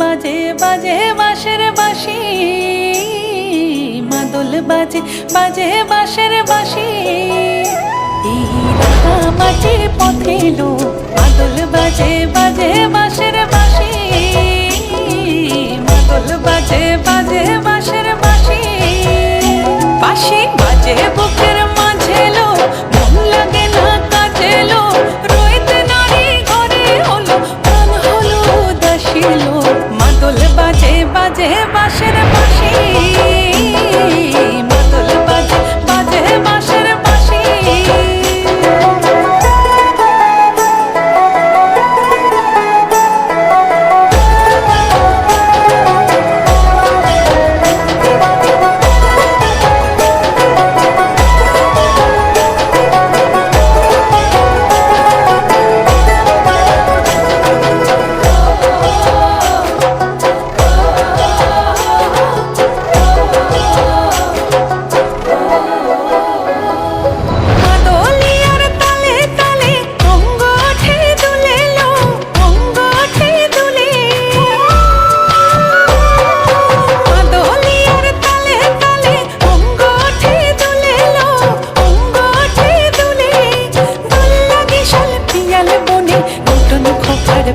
বাজে বাজে বাঁশের বাঁশি। মাদল বাজে বাজে বাঁশের বাসি এই রাঙা মাটির পথে লো মাদল বাজে বাজে বাঁশি আকাশের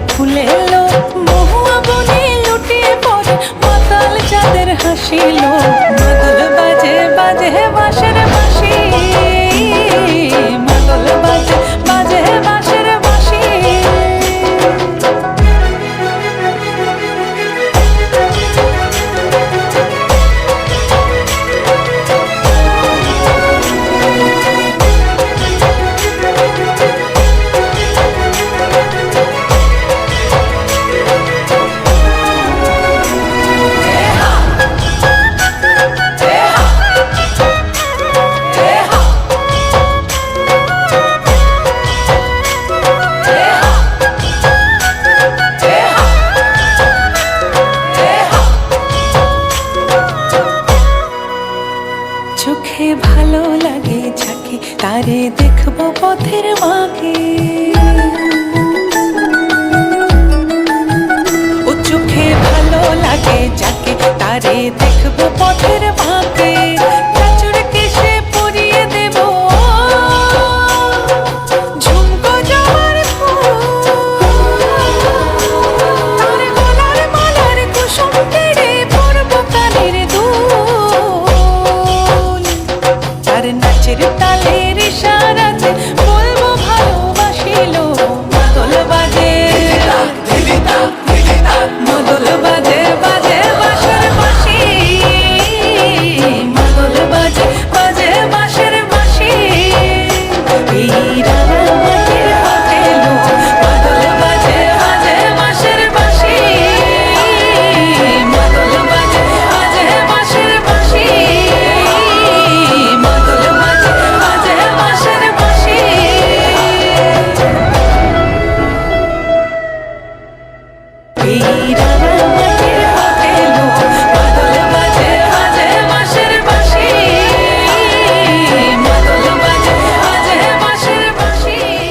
ফুলের তারে দেখব পথের মাকে நீரா